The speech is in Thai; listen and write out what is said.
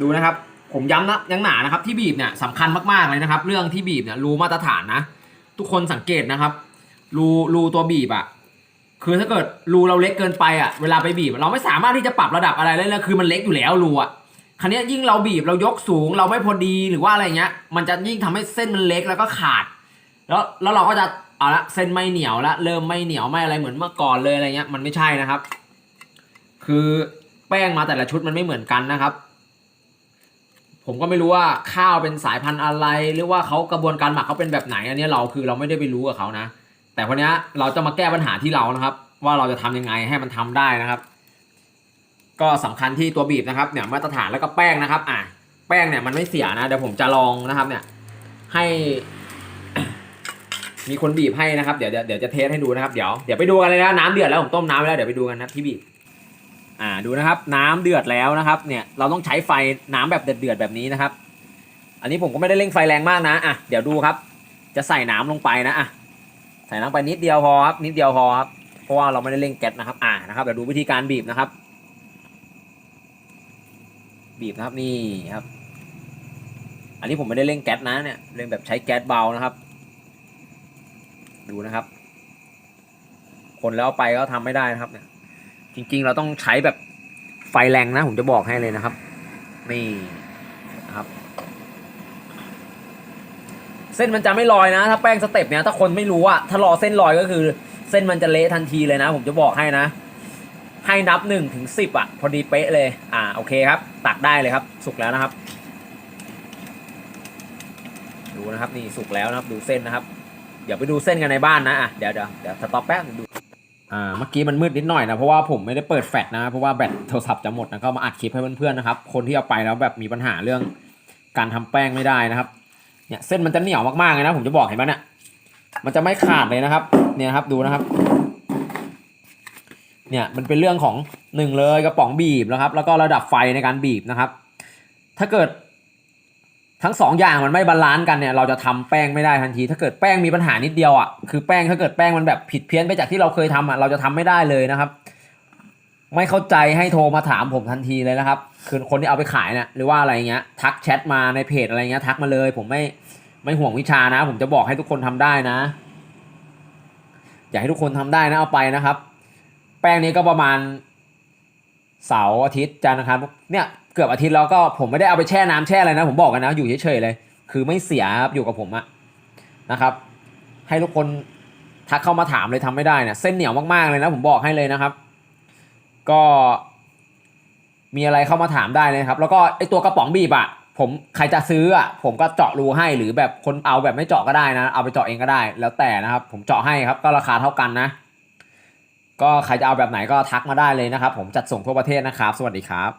ดูนะครับ ผมย้ำนะยังหนานะครับที่บีบเนี่ยสำคัญมากๆเลยนะครับ เรื่องที่บีบเนี่ยรูมาตรฐานนะ ทุกคนสังเกตนะครับ รูรูตัวบีบอะคือถ้าเกิดรูเราเล็กเกินไปอะเวลาไปบีบ เราไม่สามารถที่จะปรับระดับอะไรได้เลยคือมันเล็กอยู่แล้วรูอะคราวเนี้ยิ่งเราบีบเรายกสูง เราไม่พอดีหรือว่าอะไรเงี้ย มันจะยิ่งทำให้เส้นมันเล็กแล้วก็ขาด แล้วแล้วเราก็จะเอาละเส้นไม่เหนียวละเริ่มไม่เหนียวไม่อะไรเหมือนเมื่อก่อนเลยอะไรเงี้ยมันไม่ใช่นะครับ คือแป้งมาแต่ละชุดมันไม่เหมือนกันนะครับ ผมก็ไม่รู้ว่าข้าวเป็นสายพันธุ์อะไร หรือว่าเขากระบวนการหมักเขาเป็นแบบไหนอันนี้เราคือเราไม่ได้ไปรู้กับเขานะ แต่คนนี้เราจะมาแก้ปัญหาที่เรานะครับ ว่าเราจะทำยังไงให้มันทำได้นะครับ ก็สำคัญที่ตัวบีบนะครับเนี่ยมาตรฐานแล้วก็แป้งนะครับ อะแป้งเนี่ยมันไม่เสียนะเดี๋ยวผมจะลองนะครับเนี่ยให้ มีคนบีบให้นะครับเดี๋ยวเดี๋ยวจะเทสให้ดูนะครับเดี๋ยวเดี๋ยวไปดูกันเลยนะน้ำเดือดแล้วผมต้มน้ำไว้แล้วเดี๋ยวไปดูกันนะที่บีบ อ่าดูนะครับน้ำเดือดแล้วนะครับเนี่ยเราต้องใช้ไฟน้ำแบบเดือดๆแบบนี้นะครับ อันนี้ผมก็ไม่ได้เร่งไฟแรงมากนะอะเดี๋ยวดูครับ จะใส่น้ำลงไปนะอะใส่น้ำไปนิดเดียวพอครับนิดเดียวพอครับเพราะว่าเราไม่ได้เร่งแก๊สนะครับอ่านะครับเดี๋ยวดูวิธีการบีบนะครับ บีบนะครับนี่ครับ อันนี้ผมไม่ได้เร่งแก๊สนะเนี่ยเร่งแบบใช้แก๊สเบานะครับ ดูนะครับ คนแล้วไปก็ทำไม่ได้นะครับเนี่ย จริง ๆ เราต้องใช้แบบไฟแรงนะ ผมจะบอกให้เลยนะครับ นี่นะครับ เส้นมันจะไม่ลอยนะ ถ้าแป้งสเต็ปเนี้ยถ้าคนไม่รู้อะถ้ารอเส้นลอยก็คือ เส้นมันจะเละทันทีเลยนะ ผมจะบอกให้นะ ให้นับหนึ่งถึงสิบอะพอดีเป๊ะเลย อ่าโอเคครับ ตักได้เลยครับ สุกแล้วนะครับ ดูนะครับนี่สุกแล้วนะครับ ดูเส้นนะครับ เดี๋ยวไปดูเส้นกันในบ้านนะอะเดี๋ยวเดี๋ยวเดี๋ยวสต็อปแป๊บนึงดู อ่าเมื่อกี้มันมืดนิดหน่อยนะเพราะว่าผมไม่ได้เปิดแฟลชนะเพราะว่าแบตโทรศัพท์จะหมดนะก็มาอัดคลิปให้เพื่อนๆนะครับคนที่เอาไปแล้วแบบมีปัญหาเรื่องการทำแป้งไม่ได้นะครับเนี่ยเส้นมันจะเหนียวมากๆเลยนะผมจะบอกเห็นไหมเนี่ยมันจะไม่ขาดเลยนะครับ เนี่ยครับดูนะครับ เนี่ยมันเป็นเรื่องของหนึ่งเลยกระป๋องบีบนะครับ แล้วก็ระดับไฟในการบีบนะครับ ถ้าเกิด ทั้งสองอย่างมันไม่บาลานซ์กันเนี่ยเราจะทำแป้งไม่ได้ทันที ถ้าเกิดแป้งมีปัญหานิดเดียวอะคือแป้งถ้าเกิดแป้งมันแบบผิดเพี้ยนไปจากที่เราเคยทำอะเราจะทำไม่ได้เลยนะครับ ไม่เข้าใจให้โทรมาถามผมทันทีเลยนะครับ คือคนที่เอาไปขายเนี่ยหรือว่าอะไรเงี้ยทักแชทมาในเพจอะไรเงี้ยทักมาเลย ผมไม่ไม่ห่วงวิชานะ ผมจะบอกให้ทุกคนทำได้นะ อยากให้ทุกคนทำได้นะเอาไปนะครับ แป้งนี้ก็ประมาณเสาร์อาทิตย์จันทร์อังคารเนี่ย กือบอาทิตย์แล้วก็ผมไม่ได้เอาไปแช่น้ำแช่อะไรนะ ผมบอกกันนะ อยู่เฉยๆเลย คือไม่เสียครับอยู่กับผมอะนะครับ ให้ทุกคนทักเข้ามาถามเลยทำไม่ได้เนี่ยเส้นเหนียวมากๆเลยนะ ผมบอกให้เลยนะครับ ก็มีอะไรเข้ามาถามได้เลยครับ แล้วก็ไอตัวกระป๋องบีบอะผมใครจะซื้ออะผมก็เจาะรูให้หรือแบบคนเอาแบบไม่เจาะก็ได้นะ เอาไปเจาะเองก็ได้ แล้วแต่นะครับ ผมเจาะให้ครับ ก็ราคาเท่ากันนะ ก็ใครจะเอาแบบไหนก็ทักมาได้เลยนะครับ ผมจัดส่งทั่วประเทศนะครับ สวัสดีครับ